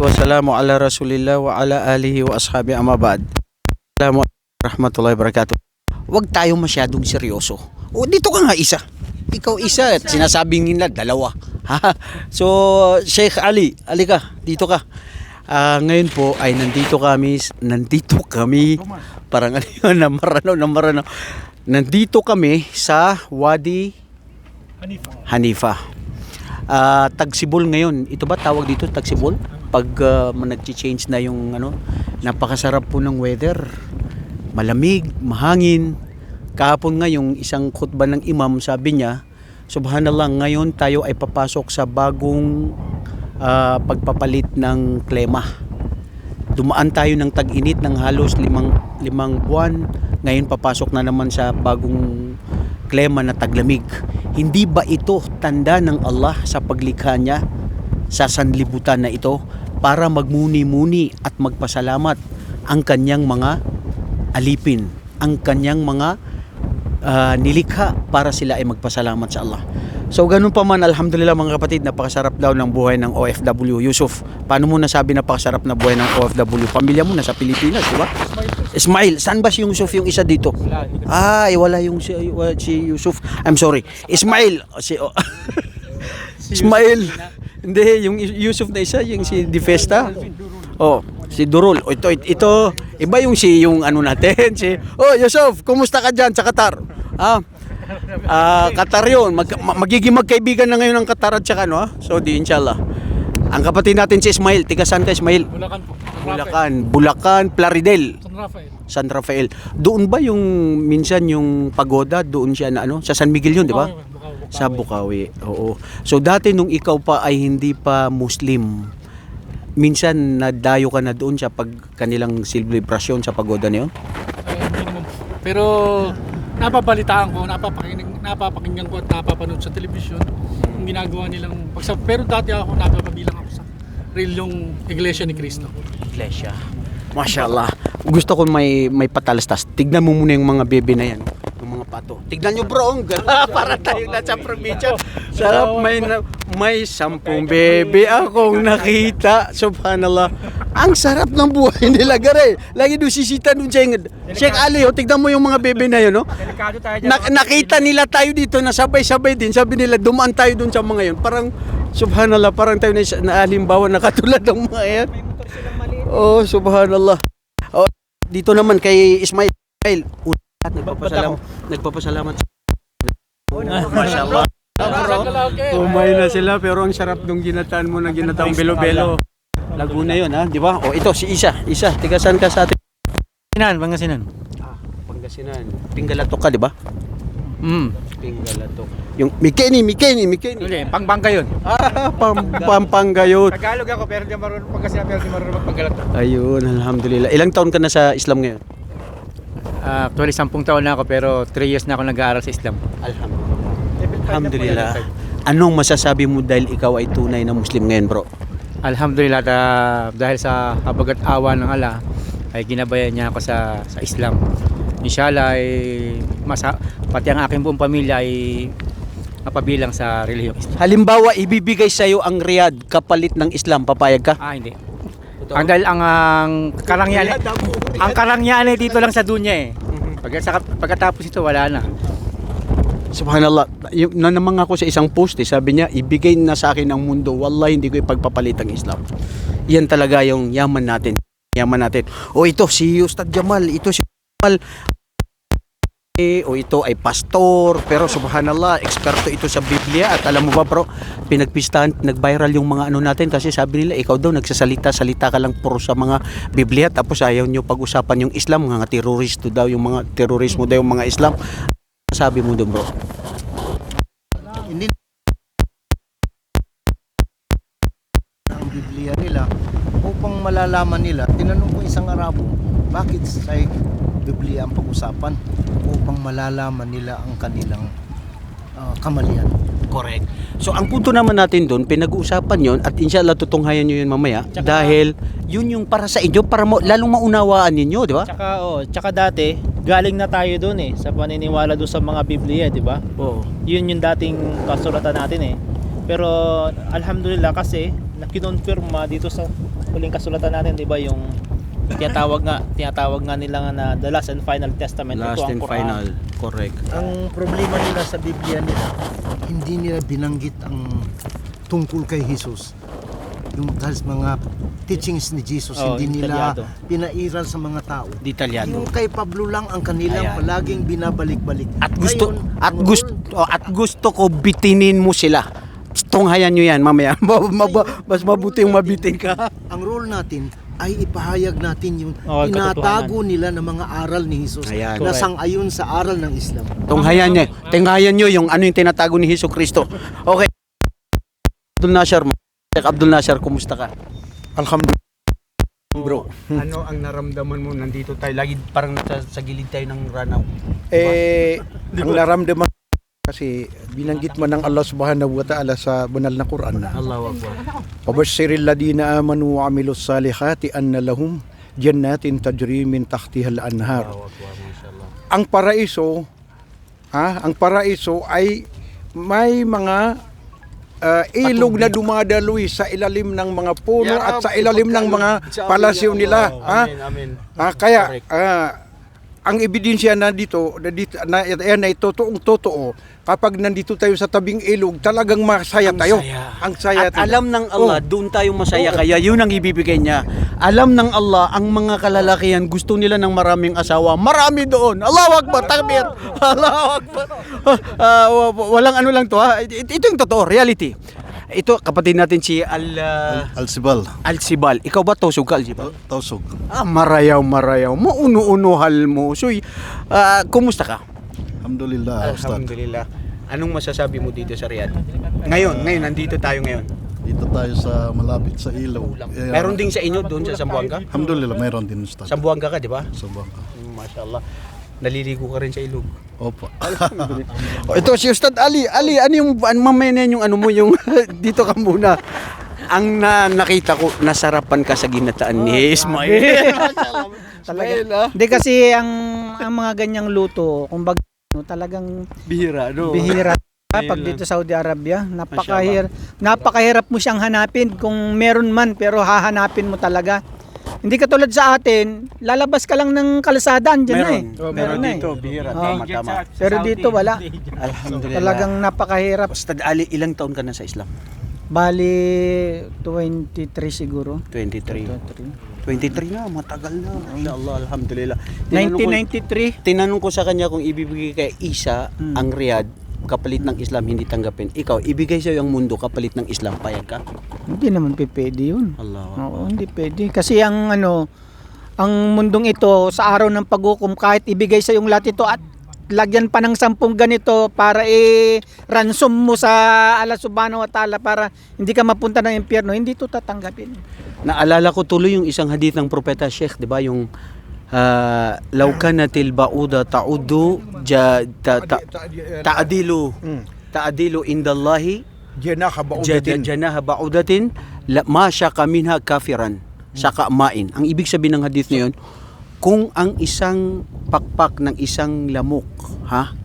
Wassalamu ala rasulillah wa ala alihi wa ashabi amma ba'd. Assalamu alaikum warahmatullahi wabarakatuh. Huwag tayo masyadong seryoso. O dito ka nga isa. Ikaw isa at sinasabing nila dalawa. Ha? so, Sheikh Ali, ali ka, dito ka. Ah, ngayon po ay nandito kami, nandito kami, parang ano yun, namarano, namarano. Nandito kami sa Wadi Hanifa. Ah, Tagsibol ngayon. Ito ba tawag dito Tagsibol? Pag uh, nag-change na yung ano, napakasarap po ng weather. Malamig, mahangin. Kahapon nga yung isang khutba ng imam sabi niya, Subhanallah, ngayon tayo ay papasok sa bagong ah, pagpapalit ng klema. Dumaan tayo ng tag-init ng halos limang, limang buwan. Ngayon papasok na naman sa bagong klema na taglamig. Hindi ba ito tanda ng Allah sa paglikha niya sa sanlibutan na ito para magmuni-muni at magpasalamat ang kanyang mga alipin, ang kanyang mga ah, nilikha para sila ay magpasalamat sa Allah. So ganun pa man, alhamdulillah mga kapatid, napakasarap daw ng buhay ng OFW. Yusuf, paano mo nasabi napakasarap na buhay ng OFW? Pamilya mo nasa Pilipinas, di ba? Ismail, saan ba si Yusuf yung isa dito? Ay, wala yung si, si Yusuf. I'm sorry. Ismail, si oh. Ismail. Hindi, yung Yusuf na isa, yung si Di Festa. Oh, si Durul. Oh, ito, ito, iba yung si, yung ano natin, si, oh, Yusuf, kumusta ka dyan sa Qatar? Ah, ah Qatar yun. Mag, ma- magiging magkaibigan na ngayon ng Qatar at saka, no? ah? So, di, inshallah. Ang kapatid natin si Ismail, tiga saan ka Ismail? Bulacan po. Bulacan, Bulacan, Plaridel. San Rafael. San Rafael. Doon ba yung minsan yung pagoda doon siya na ano sa San Miguel yun, di ba? Bukawi. Sa Bukawi. Oo. So dati nung ikaw pa ay hindi pa Muslim, minsan nadayo ka na doon sa pag kanilang celebration sa pagoda na yun? Ay, hindi naman po. Pero napabalitaan ko, napapakinggan, napapakinggan ko at napapanood sa telebisyon yung ginagawa nilang pagsa pero dati ako napapabilang ako sa yung Iglesia ni Cristo. Iglesia. Mashallah. Gusto ko may may patalastas. Tignan mo muna yung mga bebe na yan. Yung mga pato. Tignan nyo bro. ang ganda. Para tayo na sa probinsya. Sarap may na, may sampung bebe akong nakita. Subhanallah. Ang sarap ng buhay nila gare. Lagi doon sisita doon siya. Sheikh Ali, oh, tignan mo yung mga bebe na yun, no? Delikado tayo Na- nakita nila tayo dito na sabay-sabay din. Sabi nila, dumaan tayo doon sa mga yun. Parang, subhanallah, parang tayo na, na halimbawa na katulad ng mga yan. Oh, subhanallah. Oh, dito naman kay Ismail. Ismail, una, nagpapasalamat. Nagpapasalamat. Mashallah. Kumain na sila pero ang sarap nung ginataan mo na ginataang belo-belo. Laguna yun ha, di ba? O ito, si Isa. Isa, tiga saan ka sa atin? Pangasinan, Pangasinan. Ah, Pangasinan. Pinggalatok ka, di ba? Mm. Pinggalatok. Yung Mikeni, Mikeni, Mikeni. Hindi, pangbangka yun. Ah, pam, Pampanga yun. Tagalog ako pero di marunong Pangasinan pero di marunong magpanggalat. Ayun, alhamdulillah. Ilang taon ka na sa Islam ngayon? Ah, actually, sampung taon na ako pero 3 years na ako nag-aaral sa Islam. Alhamdulillah. Alhamdulillah. Anong masasabi mo dahil ikaw ay tunay na Muslim ngayon, bro? Alhamdulillah ta- dahil sa habagat awa ng Allah ay ginabayan niya ako sa sa Islam. Inshallah ay masa, pati ang aking buong pamilya ay mapabilang sa relihiyong Islam. Halimbawa, ibibigay sa iyo ang riyad kapalit ng Islam, papayag ka? Ah, hindi. Ang dahil ang, ang karangyan ang karangyan ay dito lang sa dunya eh. Pag, sa, pagkatapos ito wala na. Subhanallah, yung, na naman ako sa isang post, eh, sabi niya, ibigay na sa akin ang mundo, wallahi hindi ko ipagpapalit ang Islam. Yan talaga yung yaman natin. Yaman natin. O ito, si Ustad Jamal, ito si Jamal. O ito ay pastor, pero subhanallah, eksperto ito sa Biblia. At alam mo ba bro, pinagpistahan, nag-viral yung mga ano natin kasi sabi nila, ikaw daw nagsasalita, salita ka lang puro sa mga Biblia. Tapos ayaw nyo pag-usapan yung Islam, mga teroristo daw, yung mga terorismo daw yung mga Islam. Sabi mo doon bro? hindi ang Biblia nila upang malalaman nila. Tinanong ko isang Arabo, bakit sa Biblia ang pag-usapan? Upang malalaman nila ang kanilang ah, kamalian. Correct. So ang punto naman natin doon, pinag-uusapan yon at inshallah tutunghayan nyo yun mamaya Tsaka- dahil yun yung para sa inyo, para mo, lalong maunawaan ninyo, di ba? Tsaka oh, tsaka dati galing na tayo doon eh sa paniniwala doon sa mga Biblia, 'di ba? Oo. Yun yung dating kasulatan natin eh. Pero alhamdulillah kasi na kinonfirma dito sa huling kasulatan natin, 'di ba, yung tinatawag nga tinatawag nga nila nga na the last and final testament Last ito ang and Quran. final. Correct. Ang problema nila sa Biblia nila, hindi nila binanggit ang tungkol kay Jesus. Yung dahil mga teachings ni Jesus, Oo, hindi nila detalyado. pinairal sa mga tao. Detalyado. Yung kay Pablo lang ang kanilang Ayan. palaging binabalik-balik. At gusto Ngayon, at gusto oh, at gusto ko bitinin mo sila. Tunghayan nyo yan mamaya. Ma- ma- Mas mabuti yung mabitin ka. ang role natin ay ipahayag natin yung Oo, tinatago nila ng mga aral ni Jesus Ayan. na sangayon sa aral ng Islam. Tunghayan nyo. Tunghayan nyo yung ano yung tinatago ni Hesus Kristo. Okay. Abdul Nasir. Sheikh Abdul Nasir, kumusta ka? Alhamdulillah. Bro, ano ang naramdaman mo nandito tayo? Lagi parang nasa sa gilid tayo ng ranaw. Eh, ang naramdaman kasi binanggit man ng Allah Subhanahu wa Ta'ala sa banal na Quran na Allahu Akbar. Pabashiril ladina amanu wa amilus salihati anna lahum jannatin tajri min tahtiha al-anhar. Ang paraiso, ha, ang paraiso ay may mga ah, ilog na dumadaloy sa ilalim ng mga puno at sa ilalim ng mga palasyo nila. Ha? Ah, kaya ah, ang ebidensya na dito, na, dito, na, yan ay totoong totoo. Kapag nandito tayo sa tabing ilog, talagang masaya tayo. Ang saya At tayo. alam ng Allah, doon tayo masaya kaya yun ang ibibigay niya. Alam ng Allah, ang mga kalalakihan gusto nila ng maraming asawa. Marami doon. Allahu Akbar, takbir. Allahu Akbar. Ah, wa- walang ano lang to ha. Ito, yung totoo, reality. Ito kapatid natin si Al uh, Alsibal, Alcibal. Ikaw ba tosog ka Alcibal? Tausog. Ah, marayaw, marayaw. Mauno-unuhal mo. So, ah, kumusta ka? Alhamdulillah. Alhamdulillah. Anong masasabi mo dito sa Riyadh? Ngayon, ngayon, nandito tayo ngayon. Dito tayo sa malapit sa ilaw. Eh, Meron din sa inyo doon sa Zamboanga? Alhamdulillah, meron din Ustad. Zamboanga ka, di ba? Sa bangka. Mm, Mashallah. Naliligo ka rin sa ilog. Opo. Oh, ito si Ustad Ali. Ali, ano yung an mamaya na yung ano mo yung dito ka muna. Ang na, nakita ko, nasarapan ka sa ginataan ni Ismail. Talaga. Hindi kasi ang ang mga ganyang luto, kumbaga no, talagang Bihira, no? bihira pag dito sa Saudi Arabia. Napakahir napakahirap mo siyang hanapin kung meron man pero hahanapin mo talaga. Hindi katulad sa atin, lalabas ka lang ng kalsada andyan na eh. Meron. Meron na eh. dito, bihira. Oo. Tama, tama. Pero dito wala. Alhamdulillah. Talagang napakahirap. Ustad Ali, ilang taon ka na sa Islam? Bali 23 siguro. 23. 23 na, matagal na. Mashallah, alhamdulillah. Tinanong ko- 1993. Tinanong ko sa kanya kung ibibigay kay Isa Hmm. ang Riyadh kapalit ng Islam hindi tanggapin. Ikaw, ibigay sa'yo ang mundo kapalit ng Islam. Payag ka? Hindi naman pwede yun. Allah. Oo, hindi pwede. Kasi ang ano, ang mundong ito sa araw ng paghukom kahit ibigay sa yung lahat ito at lagyan pa ng sampung ganito para i-ransom mo sa Allah subhanahu wa ta'ala para hindi ka mapunta ng impyerno, hindi ito tatanggapin. Naalala ko tuloy yung isang hadith ng propeta Sheikh, 'di ba? Yung uh, law kanatil bauda ta'udu ja, ta, ta, ta'adilu ta'adilu indallahi janaha baudatin la, ma syaka minha kafiran saka main. Ang ibig sabihin ng hadith na yun, kung ang isang pakpak ng isang lamok, ha,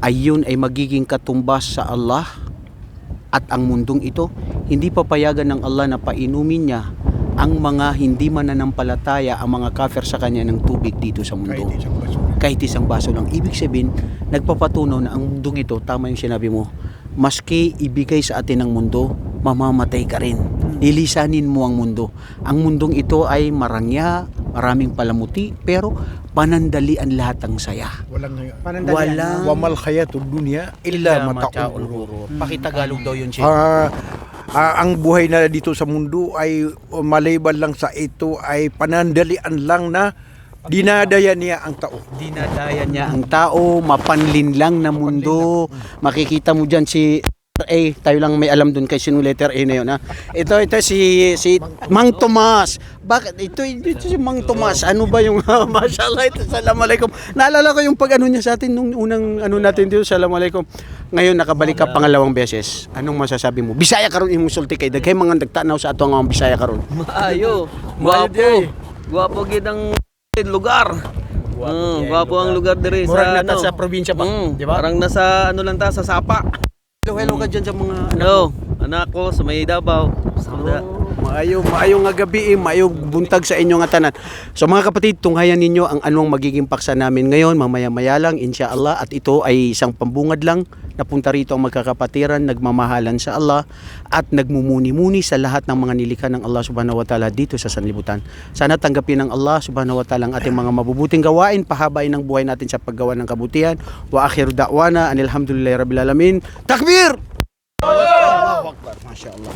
ay yun ay magiging katumbas sa Allah at ang mundong ito, hindi papayagan ng Allah na painumin niya ang mga hindi mananampalataya, ang mga kafir sa kanya ng tubig dito sa mundo. Kahit isang baso lang. Ibig sabihin, nagpapatunaw na ang mundong ito, tama yung sinabi mo, maski ibigay sa atin ng mundo, mamamatay ka rin. Lilisanin mo ang mundo. Ang mundong ito ay marangya, maraming palamuti, pero panandalian lahat ang saya. Walang Walang wa mal hayatud dunya illa mataul ghurur. Pakitagalog daw yun siya. Ah, ah, ang buhay na dito sa mundo ay uh, maliban lang sa ito ay panandalian lang na dinadaya niya ang tao. Dinadaya niya ang tao, mapanlin lang na mundo. Makikita mo dyan si A, tayo lang may alam dun kay sino letter A na yun ha. Ito, ito si si Mang Tomas. Bakit? Ito, ito si Mang Tomas. Ano ba yung mashallah ito, Assalamualaikum. Naalala ko yung pag ano niya sa atin nung unang ano natin dito, Assalamualaikum. Ngayon nakabalik ka pangalawang beses. Anong masasabi mo? Bisaya karon imong sulti kay daghay mga nagtanaw sa ato mga Bisaya karon. Maayo. Guwapo. Guwapo gid ang lugar. Mm, guwapo ang lugar Murag sa nata ano. sa probinsya pa, Mm, di ba? Parang nasa ano lang ta sa Sapa. Hello, hello ka dyan sa mga Ano? Ano Nako, sa may Davao. Sa Maayo, maayo nga gabi, eh, maayo buntag sa inyo nga tanan. So mga kapatid, tunghayan ninyo ang anong magiging paksa namin ngayon, mamaya-maya lang, inshallah. At ito ay isang pambungad lang. Napunta rito ang magkakapatiran, nagmamahalan sa Allah at nagmumuni-muni sa lahat ng mga nilikha ng Allah subhanahu wa ta'ala dito sa sanlibutan. Sana tanggapin ng Allah subhanahu wa ta'ala ang ating mga mabubuting gawain, pahabain ng buhay natin sa paggawa ng kabutihan. Wa akhiru da'wana, anilhamdulillahi rabbil alamin. Takbir! Allahu Akbar, Masya Allah.